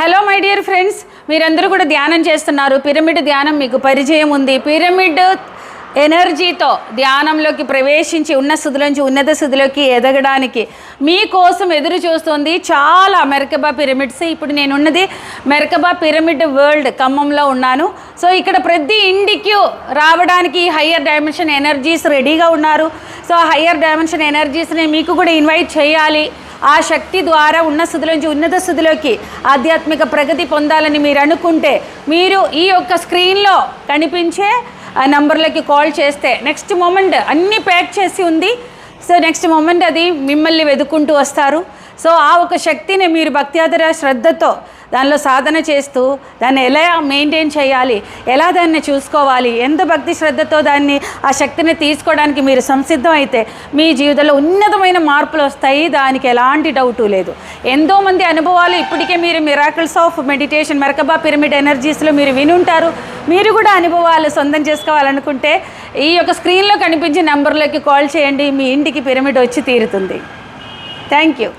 Hello my dear friends. మీరందరూ కూడా ధ్యానం చేస్తున్నారు. పిరమిడ్ ధ్యానం మీకు పరిచయం ఉంది. పిరమిడ్ ఎనర్జీతో ధ్యానంలోకి ప్రవేశించి ఉన్న స్థితిలోంచి ఉన్నత స్థితిలోకి ఎదగడానికి మీకోసం ఎదురు చూస్తుంది చాలా మెరకబా పిరమిడ్స్. ఇప్పుడు నేను ఉన్నది మెరకబా పిరమిడ్ వరల్డ్ ఖమ్మంలో ఉన్నాను. సో ఇక్కడ ప్రతి ఇండికి రావడానికి హయ్యర్ డైమెన్షన్ ఎనర్జీస్ రెడీగా ఉన్నారు. సో హయ్యర్ డైమెన్షన్ ఎనర్జీస్ని మీకు కూడా ఇన్వైట్ చేయాలి. ఆ శక్తి ద్వారా ఉన్న స్థితిలోంచి ఉన్నత స్థితిలోకి ఆధ్యాత్మిక ప్రగతి పొందాలని మీరు అనుకుంటే మీరు ఈ యొక్క స్క్రీన్లో కనిపించే ఆ నంబర్లకి కాల్ చేస్తే నెక్స్ట్ మూమెంట్ అన్నీ ప్యాక్ చేసి ఉంది. సో నెక్స్ట్ మూమెంట్ అది మిమ్మల్ని వెతుక్కుంటూ వస్తారు. సో ఆ ఒక శక్తిని మీరు భక్త్యాదర శ్రద్ధతో దానిలో సాధన చేస్తూ దాన్ని ఎలా మెయింటైన్ చేయాలి? ఎలా దాన్ని చూసుకోవాలి? ఎంత భక్తి శ్రద్ధతో దాన్ని ఆ శక్తిని తీసుకోవడానికి మీరు సంసిద్ధం అయితే మీ జీవితంలో ఉన్నతమైన మార్పులు వస్తాయి. దానికి ఎలాంటి డౌటు లేదు. ఎంతోమంది అనుభవాలు ఇప్పటికే మీరు miracles of meditation merkaba pyramid ఎనర్జీస్లో మీరు వినుంటారు. మీరు కూడా అనుభవాలు సొంతం చేసుకోవాలనుకుంటే ఈ యొక్క స్క్రీన్లో కనిపించే నెంబర్లోకి కాల్ చేయండి. మీ ఇంటికి పిరమిడ్ వచ్చి తీరుతుంది. Thank you